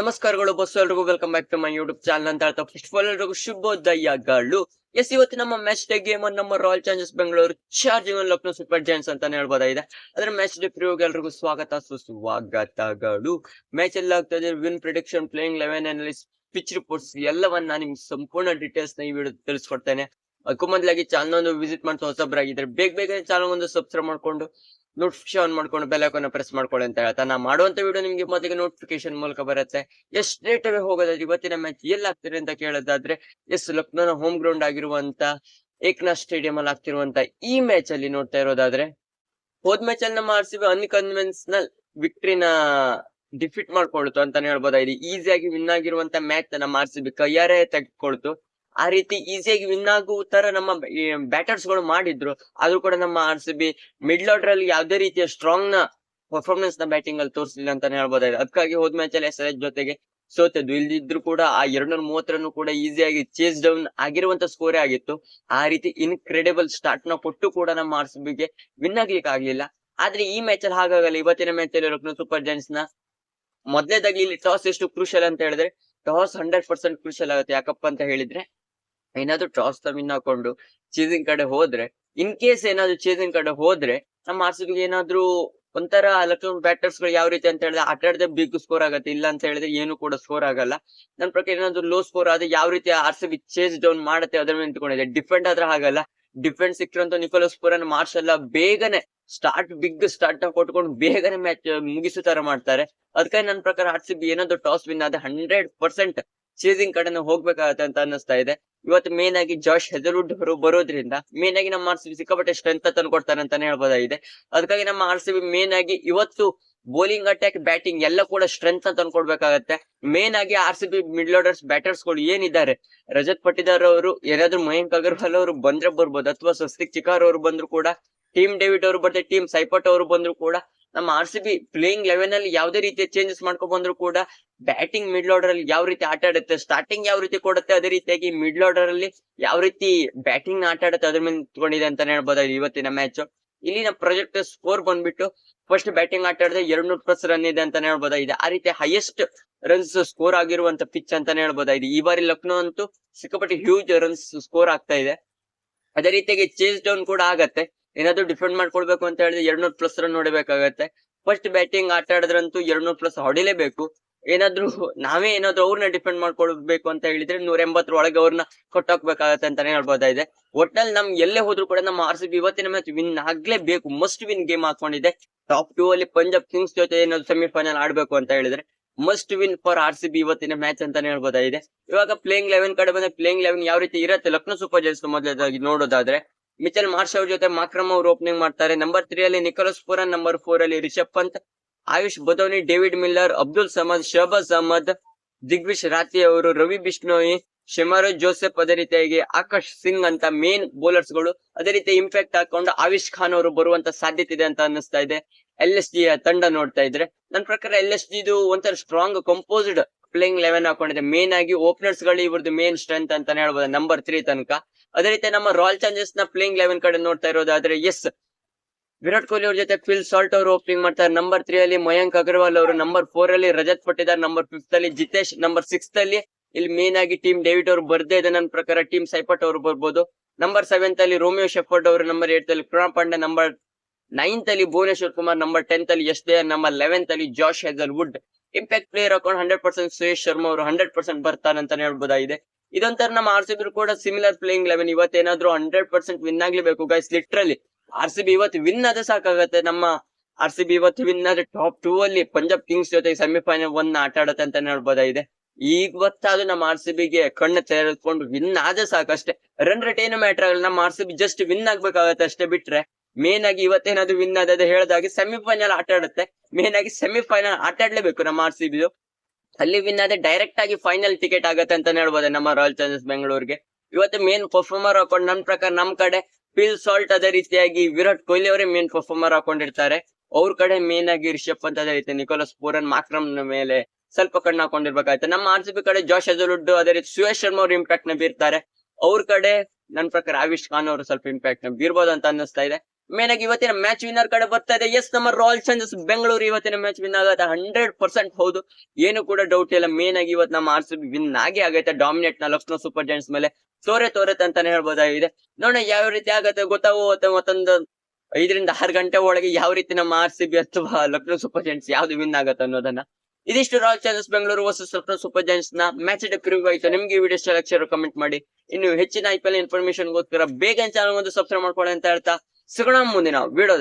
ನಮಸ್ಕಾರಗಳು ಬಸ್ ಎಲ್ರಿಗೂ welcome back to my YouTube channel ಅಂತ ಹೇಳ್ತಾ ಫಸ್ಟ್ ಆಫ್ ಆಲ್ ಎಲ್ರಿಗೂ ಶುಭೋದಯಗಳು. ಎಸ್ ಇವತ್ತು ನಮ್ಮ ಮ್ಯಾಚ್ ಡೇ ಗೇಮ್ ನಮ್ಮ ರಾಯಲ್ ಚಾಲೆಂಜರ್ಸ್ ಬೆಂಗಳೂರು ಚಾರ್ಜಿಂಗ್ ಲಕ್ನೋ ಸೂಪರ್ ಜೈನ್ಸ್ ಅಂತಾನೆ ಹೇಳ್ಬೋದಾಗಿದೆ. ಅದರ ಮ್ಯಾಚ್ ಡೇ ಪ್ರಿಯೋಗ ಎಲ್ರಿಗೂ ಸ್ವಾಗತ, ಸುಸ್ವಾಗತಗಳು. ಮ್ಯಾಚ್ ಎಲ್ಲ ಆಗ್ತದೆ win prediction playing eleven analysis pitch reports ಎಲ್ಲವನ್ನ ನಿಮ್ಗೆ ಸಂಪೂರ್ಣ ಡೀಟೇಲ್ಸ್ನ ಈ ವಿಡಿಯೋ ತಿಳಿಸ್ಕೊಡ್ತೇನೆ. ಅದಕ್ಕೂ ಮೊದಲಾಗಿ ಚಾನಲ್ ಒಂದು ವಿಸಿಟ್ ಮಾಡ್ತಾ ಹೊಸಬ್ರಾಗಿದ್ರೆ, ಬೇಗ ಬೇಗ ಚಾನಲ್ ಒಂದು ಸಬ್ಸ್ಕ್ರೈಬ್ ಮಾಡ್ಕೊಂಡು ನೋಟಿಫಿಕೇಶನ್ ಆನ್ ಮಾಡ್ಕೊಂಡು ಬೆಲ್ ಐಕಾನ್ ಪ್ರೆಸ್ ಮಾಡ್ಕೊಳ್ಳಿ ಅಂತ ಹೇಳ್ತಾ, ನಾ ಮಾಡುವಂತ ವಿಡಿಯೋ ನಿಮ್ಗೆ ಮೊದಲಿಗೆ ನೋಟಿಫಿಕೇಶನ್ ಮೂಲಕ ಬರುತ್ತೆ. ಎಷ್ಟ್ ಸ್ಟ್ರೇಟ್ ಅವೇ ಹೋಗೋದಾದ್ರೆ ಇವತ್ತಿನ ಮ್ಯಾಚ್ ಎಲ್ಲಿ ಆಗ್ತಿದೆ ಅಂತ ಕೇಳೋದಾದ್ರೆ, ಎಸ್ ಲಕ್ನೋನ ಹೋಮ್ ಗ್ರೌಂಡ್ ಆಗಿರುವಂತ ಏಕನಾಥ್ ಸ್ಟೇಡಿಯಂ ಅಲ್ಲಿ ಆಗ್ತಿರುವಂತ ಈ ಮ್ಯಾಚ್ ಅಲ್ಲಿ ನೋಡ್ತಾ ಇರೋದಾದ್ರೆ, ಹೋದ್ ಮ್ಯಾಚ್ ಅಲ್ಲಿ ನಮ್ಮ ಆರ್ ಸಿ ಬಿ ಅನ್ಕನ್ವೆನ್ಷನಲ್ ವಿಕ್ಟ್ರಿನ ಡಿಫೀಟ್ ಮಾಡ್ಕೊಳ್ತು ಅಂತಾನೆ ಹೇಳ್ಬೋದಾಗಿದೆ ಈಸಿಯಾಗಿ ವಿನ್ ಆಗಿರುವಂತ ಮ್ಯಾಚ್ ನಮ್ಮ ಆರ್ ಸಿ ಬಿ ಕೈಯಾರೆ ತೆಗೆದುಕೊಳ್ತು. ಆ ರೀತಿ ಈಸಿಯಾಗಿ ವಿನ್ ಆಗುವ ತರ ನಮ್ಮ ಬ್ಯಾಟರ್ಸ್ಗಳು ಮಾಡಿದ್ರು. ಆದ್ರೂ ಕೂಡ ನಮ್ಮ R C B middle order ಅಲ್ಲಿ ಯಾವ್ದೇ ರೀತಿಯ ಸ್ಟ್ರಾಂಗ್ನ ಪರ್ಫಾರ್ಮೆನ್ಸ್ನ ಬ್ಯಾಟಿಂಗ್ ಅಲ್ಲಿ ತೋರಿಸಲಿಲ್ಲ ಅಂತಾನೆ ಹೇಳ್ಬೋದಾಗಿದೆ. ಅದಕ್ಕಾಗಿ ಹೋದ್ ಮ್ಯಾಚ್ ಅಲ್ಲಿ ಎಸ್ ಎಲ್ ಜೊತೆಗೆ ಸೋತದ್ದು. ಇಲ್ದಿದ್ರು ಕೂಡ ಆ ಎರಡ್ನೂರ ಮೂವತ್ತರನ್ನು ಕೂಡ ಈಸಿಯಾಗಿ ಚೇಸ್ ಡೌನ್ ಆಗಿರುವಂತ ಸ್ಕೋರೇ ಆಗಿತ್ತು. ಆ ರೀತಿ ಇನ್ಕ್ರೆಡಿಬಲ್ ಸ್ಟಾರ್ಟ್ನ ಕೊಟ್ಟು ಕೂಡ ನಮ್ಮ ಆರ್ ಸಿ ಬಿಗೆ ವಿನ್ ಆಗ್ಲಿಕ್ಕೆ ಆಗ್ಲಿಲ್ಲ. ಆದ್ರೆ ಈ ಮ್ಯಾಚ್ ಅಲ್ಲಿ ಹಾಗಾಗಲ್ಲ. ಇವತ್ತಿನ ಮ್ಯಾಚ್ ಅಲ್ಲಿ ಲಕ್ನೋ ಸೂಪರ್ ಜೈಂಟ್ಸ್ನ ಮೊದಲೇದಾಗಿ ಇಲ್ಲಿ ಟಾಸ್ ಎಷ್ಟು ಕ್ರೂಷಲ್ ಅಂತ ಹೇಳಿದ್ರೆ ಟಾಸ್ ಹಂಡ್ರೆಡ್ ಪರ್ಸೆಂಟ್ ಕ್ರೂಷಲ್ ಆಗುತ್ತೆ. ಯಾಕಪ್ಪ ಅಂತ ಹೇಳಿದ್ರೆ ಏನಾದ್ರು ಟಾಸ್ ತಮಿನ್ ಹಾಕೊಂಡು ಚೇಸಿಂಗ್ ಕಡೆ ಹೋದ್ರೆ ಇನ್ ಕೇಸ್ ಏನಾದ್ರು ಚೇಸಿಂಗ್ ಕಡೆ ಹೋದ್ರೆ, ನಮ್ಮ ಆರ್ ಸಿ ಬಿಗೆ ಏನಾದ್ರು ಒಂಥರ ಲಕ್ನೋ ಬ್ಯಾಟರ್ಸ್ಗಳು ಯಾವ ರೀತಿ ಅಂತ ಹೇಳಿದ್ರೆ, ಆಟ ಆಡದೆ ಬಿಗ್ ಸ್ಕೋರ್ ಆಗತ್ತೆ, ಇಲ್ಲ ಅಂತ ಹೇಳಿದ್ರೆ ಏನು ಕೂಡ ಸ್ಕೋರ್ ಆಗಲ್ಲ. ನನ್ನ ಪ್ರಕಾರ ಏನಾದ್ರು ಲೋ ಸ್ಕೋರ್ ಆದ್ರೆ ಯಾವ ರೀತಿ R C B chase down ಮಾಡುತ್ತೆ ಅದ್ರ ಮೇಲೆ ನಿಂತ್ಕೊಂಡಿದೆ. ಡಿಫೆಂಡ್ ಆದ್ರೆ ಹಾಗಲ್ಲ. ಡಿಫೆಂಡ್ ಸಿಕ್ಕಿರೋ ನಿಕೋಲಸ್ ಪುರನ್ ಮಾರ್ಷಲ್ ಬೇಗನೆ ಸ್ಟಾರ್ಟ್ ಬಿಗ್ ಸ್ಟಾರ್ಟ್ ಕೊಟ್ಕೊಂಡು ಬೇಗನೆ ಮ್ಯಾಚ್ ಮುಗಿಸೋ ತರ ಮಾಡ್ತಾರೆ. ಅದಕ್ಕಾಗಿ ನನ್ನ ಪ್ರಕಾರ ಆರ್ ಸಿ ಬಿ ಏನಾದ್ರು ಟಾಸ್ ವಿನ್ ಆದ್ರೆ ಹಂಡ್ರೆಡ್ ಪರ್ಸೆಂಟ್ ಚೇಸಿಂಗ್ ಕಡೆನ ಹೋಗ್ಬೇಕಾಗತ್ತೆ ಅಂತ ಅನ್ನಿಸ್ತಾ ಇದೆ. ಇವತ್ತು ಮೇನ್ ಆಗಿ ಜಾಶ್ ಹೆದರ್ವುಡ್ ಅವರು ಬರೋದ್ರಿಂದ ಮೇನ್ ಆಗಿ ನಮ್ಮ ಆರ್ ಸಿ ಬಿ ಸಿಕ್ಕಾಪಟ್ಟೆ ಸ್ಟ್ರೆಂತ್ ತಂದು ಕೊಡ್ತಾರೆ ಅಂತಾನೆ ಹೇಳ್ಬೋದಾಗಿದೆ. ಅದಕ್ಕಾಗಿ ನಮ್ಮ ಆರ್ ಸಿ ಬಿ ಮೇನ್ ಆಗಿ ಇವತ್ತು ಬೌಲಿಂಗ್ ಅಟ್ಯಾಕ್ ಬ್ಯಾಟಿಂಗ್ ಎಲ್ಲ ಕೂಡ ಸ್ಟ್ರೆಂತ್ ಅಂತ ಅನ್ಕೊಡ್ಬೇಕಾಗತ್ತೆ ಮೇನ್ ಆಗಿ R C B middle orders ಬ್ಯಾಟರ್ಸ್ಗಳು ಏನಿದ್ದಾರೆ? ರಜತ್ ಪಟ್ಟಿದಾರ್ ಅವರು, ಯಾರಾದ್ರೂ ಮಯಾಂಕ್ ಅಗರ್ವಾಲ್ ಅವರು ಬಂದ್ರೆ ಬರ್ಬೋದು. ಅಥವಾ ಸ್ವಸ್ತಿಕ್ ಚಿಕಾರ್ ಅವರು ಬಂದ್ರು ಕೂಡ ಟೀಮ್ ಡೇವಿಡ್ ಅವರು ಬರ್ತಾರೆ ಟೀಮ್ ಸೈಪಟ್ ಅವರು ಬಂದ್ರು ಕೂಡ ನಮ್ಮ R C B playing eleven ಅಲ್ಲಿ ಯಾವುದೇ ರೀತಿಯ ಚೇಂಜಸ್ ಮಾಡ್ಕೊಂಡ್ ಬಂದ್ರು ಕೂಡ ಬ್ಯಾಟಿಂಗ್ ಮಿಡ್ಲ್ ಆರ್ಡರ್ ಅಲ್ಲಿ ಯಾವ ರೀತಿ ಆಟ ಆಡುತ್ತೆ ಸ್ಟಾರ್ಟಿಂಗ್ ಯಾವ ರೀತಿ ಕೊಡುತ್ತೆ, ಅದೇ ರೀತಿಯಾಗಿ ಮಿಡ್ಲ್ ಆರ್ಡರ್ ಅಲ್ಲಿ ಯಾವ ರೀತಿ ಬ್ಯಾಟಿಂಗ್ ಆಟ ಆಡುತ್ತೆ, ಅದ್ರ ಮೇಲೆ ನಿಂತ್ಕೊಂಡಿದೆ ಅಂತಾನೆ ಹೇಳ್ಬೋದಾಗಿದೆ ಇವತ್ತಿನ ಮ್ಯಾಚ್ ಇಲ್ಲಿನ ಪ್ರಾಜೆಕ್ಟ್ ಸ್ಕೋರ್ ಬಂದ್ಬಿಟ್ಟು ಫಸ್ಟ್ ಬ್ಯಾಟಿಂಗ್ ಆಟ ಆಡಿದ್ರೆ ಎರಡ್ ನೂರು ಪ್ಲಸ್ ರನ್ ಇದೆ ಅಂತಾನೆ ಹೇಳ್ಬೋದಾಗಿದೆ ಆ ರೀತಿ ಹೈಯೆಸ್ಟ್ ರನ್ಸ್ ಸ್ಕೋರ್ ಆಗಿರುವಂತ ಪಿಚ್ ಅಂತಾನೆ ಹೇಳ್ಬೋದಾಗಿದೆ ಈ ಬಾರಿ ಲಕ್ನೋ ಅಂತೂ ಸಿಕ್ಕಾಪಟ್ಟೆ ಹ್ಯೂಜ್ ರನ್ಸ್ ಸ್ಕೋರ್ ಆಗ್ತಾ ಇದೆ. ಅದೇ ರೀತಿಯಾಗಿ ಚೇಸ್ ಡೌನ್ ಕೂಡ ಆಗತ್ತೆ. ಏನಾದ್ರು ಡಿಫೆಂಡ್ ಮಾಡ್ಕೊಳ್ಬೇಕು ಅಂತ ಹೇಳಿದ್ರೆ ಎರಡ್ ನೂರ್ ಪ್ಲಸ್ ರನ್ ನೋಡಬೇಕಾಗತ್ತೆ ಫಸ್ಟ್ ಬ್ಯಾಟಿಂಗ್ ಆಟ ಆಡಿದ್ರಂತೂ ಎರಡ್ ನೂರ್ ಪ್ಲಸ್ ಹೊಡಿಲೇಬೇಕು. ಏನಾದ್ರು ನಾವೇ ಏನಾದ್ರು ಅವ್ರನ್ನ ಡಿಫೆಂಡ್ ಮಾಡ್ಕೊಳ್ಬೇಕು ಅಂತ ಹೇಳಿದ್ರೆ ನೂರ ಎಂಬತ್ತರ ಒಳಗೆ ಅವ್ರನ್ನ ಕೊಟ್ಟಾಕ್ಬೇಕಾಗತ್ತೆ ಅಂತಾನೆ ಹೇಳ್ಬೋದಾಗಿದೆ ಒಟ್ನಲ್ಲಿ ನಮ್ ಎಲ್ಲೇ ಹೋದ್ರು ಕೂಡ ನಮ್ಮ ಆರ್ ಸಿ ಬಿ ಇವತ್ತಿನ ಮ್ಯಾಚ್ ವಿನ್ ಆಗ್ಲೇಬೇಕು. ಮಸ್ಟ್ ವಿನ್ ಗೇಮ್ ಹಾಕೊಂಡಿದೆ. ಟಾಪ್ ಟೂ ಅಲ್ಲಿ ಪಂಜಾಬ್ ಕಿಂಗ್ಸ್ ಜೊತೆ ಏನಾದ್ರು ಸೆಮಿಫೈನಲ್ ಆಡ್ಬೇಕು ಅಂತ ಹೇಳಿದ್ರೆ must win for R C B ಇವತ್ತಿನ ಮ್ಯಾಚ್ ಅಂತಾನೆ ಹೇಳ್ಬೋದಾಗಿದೆ ಇವಾಗ ಪ್ಲೇಯಿಂಗ್ ಲೆವೆನ್ ಕಡೆ ಬಂದ್ರೆ ಪ್ಲೇಯಿಂಗ್ ಲೆವೆನ್ ಯಾವ ರೀತಿ ಇರುತ್ತೆ? ಲಕ್ನೋ ಸೂಪರ್ ಜೈನ್ಸ್ ಮೊದಲಾಗಿ ನೋಡೋದಾದ್ರೆ ಮಿಚಲ್ ಮಾರ್ಷ್ ಅವ್ರ ಜೊತೆ ಮಾಕ್ರಮ್ ಅವರು ಓಪನಿಂಗ್ ಮಾಡ್ತಾರೆ. ನಂಬರ್ ತ್ರೀ ಅಲ್ಲಿ ನಿಕೋಲಸ್ ಪುರನ್ ನಂಬರ್ ಫೋರ್ ಅಲ್ಲಿ ರಿಷಬ್ ಪಂತ್, ಆಯುಷ್ ಬದೋನಿ, ಡೇವಿಡ್ ಮಿಲ್ಲರ್, ಅಬ್ದುಲ್ ಸಮದ್, ಶಹಬಾಜ್ ಅಹಮದ್ ದಿಗ್ವಿಶ್ ರಾತಿ ಅವರು, ರವಿ ಬಿಷ್ಣೋಯಿ, ಶೆಮಾರೋ ಜೋಸೆಫ್ ಅದೇ ರೀತಿಯಾಗಿ ಆಕಾಶ್ ಸಿಂಗ್ ಅಂತ ಮೇನ್ ಬೌಲರ್ಸ್ಗಳು ಅದೇ ರೀತಿ ಇಂಪ್ಯಾಕ್ಟ್ ಹಾಕೊಂಡು ಆವಿಷ್ ಖಾನ್ ಅವರು ಬರುವಂತ ಸಾಧ್ಯತೆ ಇದೆ ಅಂತ ಅನ್ನಿಸ್ತಾ ಇದೆ. ಎಲ್ ಎಸ್ ತಂಡ ನೋಡ್ತಾ ಇದ್ರೆ. ನನ್ನ ಪ್ರಕಾರ ಎಲ್ ಎಸ್ ಡಿದು ಒಂಥರ ಸ್ಟ್ರಾಂಗ್ ಕಂಪೋಸ್ಡ್ ಪ್ಲೇಯಿಂಗ್ ಲೆವೆನ್ ಹಾಕೊಂಡಿದೆ. ಮೇನ್ ಆಗಿ ಓಪನರ್ಸ್ಗಳು ಇವ್ರದ್ದು ಮೇನ್ ಸ್ಟ್ರೆಂತ್ ಅಂತಾನೆ ಹೇಳ್ಬೋದು ನಂಬರ್ ತ್ರೀ ತನಕ. ಅದೇ ರೀತಿ ನಮ್ಮ ರಾಯಲ್ ಚಾಲೆಂಜರ್ಸ್ನ ಪ್ಲೇಯಿಂಗ್ ಲೆವೆನ್ ಕಡೆ ನೋಡ್ತಾ ಇರೋದಾದ್ರೆ ಎಸ್ ವಿರಾಟ್ ಕೊಹ್ಲಿ ಅವ್ರ ಜೊತೆ ಫಿಲ್ ಸಾಲ್ಟ್ ಅವರು ಓಪನಿಂಗ್ ಮಾಡ್ತಾರೆ. ನಂಬರ್ ತ್ರೀ ಅಲ್ಲಿ ಮಯಾಂಕ್ ಅಗರ್ವಾಲ್ ಅವರು ನಂಬರ್ ಫೋರ್ ಅಲ್ಲಿ ರಜತ್ ಪಟ್ಟಿದಾರ್ ನಂಬರ್ ಫಿಫ್ತ್ ಅಲ್ಲಿ, ಜಿತೇಶ್ ನಂಬರ್ ಸಿಕ್ಸ್ ಅಲ್ಲಿ. ಇಲ್ಲಿ ಮೇನ್ ಆಗಿ ಟೀಮ್ ಡೇವಿಡ್ ಅವರು ಬರ್ದೇ ಇದೆ. ನನ್ನ ಪ್ರಕಾರ ಟೀಮ್ ಸೈಪಟ್ ಅವರು ಬರ್ಬೋದು. ನಂಬರ್ ಸೆವೆಂತ್ ಅಲ್ಲಿ ರೋಮಿಯೋ ಶೆಫರ್ಡ್ ಅವರು ನಂಬರ್ ಏಟ್ ಅಲ್ಲಿ ಕೃಣಾಲ್ ಪಾಂಡೆ ನಂಬರ್ ನೈನ್ತ್ ಅಲ್ಲಿ, ಭುವನೇಶ್ವರ್ ಕುಮಾರ್ ನಂಬರ್ ಟೆಂತ್ ಅಲ್ಲಿ, ಎಸ್ ಡೇ ನಂಬರ್ ಲೆವೆಂತ್ ಅಲ್ಲಿ Josh Hazlewood impact player ಹಾಕೊಂಡು ಹಂಡ್ರೆಡ್ ಪರ್ಸೆಂಟ್ ಸುರೇಶ್ ಶರ್ಮಾ ಅವರು ಹಂಡ್ರೆಡ್ ಪರ್ಸೆಂಟ್ ಬರ್ತಾರೆ ಅಂತಾನೆ ಹೇಳ್ಬೋದಾಗಿದೆ. ಇದೊಂಥರ ನಮ್ಮ ಆರ್ ಸಿ ಬಿ ಕೂಡ ಸಿಮಿಲರ್ ಪ್ಲೇಯಿಂಗ್ ಲೆವೆನ್ ಇವತ್ತೇನಾದ್ರೂ hundred percent win ಆಗ್ಲೇಬೇಕು guys literally R C B ಇವತ್ತು ವಿನ್ ಆದ್ರೆ ಸಾಕಾಗತ್ತೆ. ನಮ್ಮ ಆರ್ ಸಿ ಬಿ ಇವತ್ತು ವಿನ್ ಆದ್ರೆ ಟಾಪ್ ಟೂ ಅಲ್ಲಿ ಪಂಜಾಬ್ ಕಿಂಗ್ಸ್ ಜೊತೆ ಸೆಮಿಫೈನಲ್ ಒನ್ ಆಟ ಆಡುತ್ತೆ ಅಂತಾನೆ ಹೇಳ್ಬೋದಾಗಿದೆ. ಇವತ್ತಾದ್ರೂ ನಮ್ಮ ಆರ್ ಸಿ ಬಿಗೆ ಕಣ್ಣು ತೆರೆದುಕೊಂಡು ವಿನ್ ಆದ್ರೆ ಸಾಕಷ್ಟೇ. ರನ್ ರೇಟ್ ಏನು ಮ್ಯಾಟರ್ ಆಗಲ್ಲ. ನಮ್ಮ R C B just win ಆಗ್ಬೇಕಾಗತ್ತೆ ಅಷ್ಟೇ ಬಿಟ್ರೆ. ಮೇನ್ ಆಗಿ ಇವತ್ತೇನಾದ್ರು ವಿನ್ ಆದ್ರೆ ಹೇಳ್ದಾಗೆ ಸೆಮಿಫೈನಲ್ ಆಟ ಆಡುತ್ತೆ. ಮೇನ್ ಆಗಿ ಸೆಮಿಫೈನಲ್ ಆಟ ಆಡ್ಲೇಬೇಕು ನಮ್ಮ ಆರ್ ಸಿ ಬಿ ಅಲ್ಲಿ ವಿನ್ ಆದ್ರೆ ಡೈರೆಕ್ಟ್ ಆಗಿ ಫೈನಲ್ ಟಿಕೆಟ್ ಆಗುತ್ತೆ ಅಂತ ಹೇಳ್ಬೋದು ನಮ್ಮ ರಾಯಲ್ ಚಾಲೆಂಜರ್ಸ್ ಬೆಂಗಳೂರಿಗೆ ಇವತ್ತು ಮೇನ್ ಪರ್ಫಾರ್ಮರ್ ಹಾಕೊಂಡು ನಮ್ ಪ್ರಕಾರ ನಮ್ ಕಡೆ ಪಿಲ್ ಸಾಲ್ಟ್ ಅದೇ ರೀತಿಯಾಗಿ ವಿರಾಟ್ ಕೊಹ್ಲಿ ಅವರೇ ಮೇನ್ ಪರ್ಫಾರ್ಮರ್ ಹಾಕೊಂಡಿರ್ತಾರೆ. ಅವ್ರ ಕಡೆ ಮೇನ್ ಆಗಿ ರಿಷಬ್ ಅಂತ ಅದೇ ರೀತಿ ನಿಕೋಲಸ್ ಪೂರನ್ ಮಾಕ್ರಮ್ ಮೇಲೆ ಸ್ವಲ್ಪ ಕಣ್ಣು ಹಾಕೊಂಡಿರ್ಬೇಕಾಯ್ತು. ನಮ್ಮ ಆರ್ ಸಿ ಬಿ ಕಡೆ ಜಾಶ್ ಅಜರುಡ್ ಅದೇ ರೀತಿ ಸುಯೇಶ್ ಶರ್ಮಾ ಅವ್ರ ಇಂಪ್ಯಾಕ್ಟ್ನ ಬೀರ್ತಾರೆ ಅವ್ರ ಕಡೆ ನನ್ನ ಪ್ರಕಾರ ಆವಿಷ್ ಖಾನ್ ಅವರು ಸ್ವಲ್ಪ ಇಂಪ್ಯಾಕ್ಟ್ನ ಬೀರ್ಬೋದು ಅಂತ ಅನ್ನಿಸ್ತಾ ಇದೆ. ಮೇನ್ ಆಗಿ ಇವತ್ತಿನ ಮ್ಯಾಚ್ ವಿನ್ನರ್ ಕಡೆ ಬರ್ತಾ ಇದೆ ಎಸ್ ನಮ್ಮ ರಾಯಲ್ ಚಾಲೆಂಜರ್ಸ್ ಬೆಂಗಳೂರು ಇವತ್ತಿನ ಮ್ಯಾಚ್ ವಿನ್ ಆಗತ್ತೆ. ಹಂಡ್ರೆಡ್ ಪರ್ಸೆಂಟ್ ಹೌದು. ಏನು ಕೂಡ ಡೌಟ್ ಇಲ್ಲ. ಮೇನ್ ಆಗಿ ಇವತ್ತು ನಮ್ಮ ಆರ್ ಸಿ ಬಿ ವಿನ್ ಆಗೇ ಆಗೈತೆ ಡಾಮಿನೇಟ್ನ ಲಕ್ನೋ ಸೂಪರ್ ಜೈಂಟ್ಸ್ ಮೇಲೆ. ತೋರೆ ತೋರತ್ತೆ ಅಂತಾನೆ ಹೇಳ್ಬೋದಾಗಿದೆ. ನೋಡೋಣ ಯಾವ ರೀತಿ ಆಗತ್ತೆ ಗೊತ್ತಾಗುತ್ತೆ ಮತ್ತೊಂದು ಐದರಿಂದ ಆರು ಗಂಟೆ ಒಳಗೆ ಯಾವ ರೀತಿ ನಮ್ಮ ಆರ್ ಸಿ ಬಿ ಅಥವಾ ಲಕ್ನೋ ಸೂಪರ್ ಜೈಂಟ್ಸ್ ಯಾವ್ದು ವಿನ್ ಆಗತ್ತೆ ಅನ್ನೋದನ್ನ. ಇದಿಷ್ಟು Royal Challengers Bengaluru versus Lucknow Super ಜೈಂಟ್ಸ್ನ match preview ಆಯ್ತು. ನಿಮ್ಗೆ ವಿಡಿಯೋ ಇಷ್ಟ ಕಮೆಂಟ್ ಮಾಡಿ. ಇನ್ನು ಹೆಚ್ಚಿನ ಐ ಪಿ ಎಲ್ ಗೋಸ್ಕರ ಬೇಗ ಚಾನಲ್ ಒಂದು ಸಬ್ಸ್ಕ್ರೈಬ್ ಮಾಡ್ಕೊಳ್ಳಿ ಅಂತ ಹೇಳ್ತಾ. સગણા મુંદના વેડો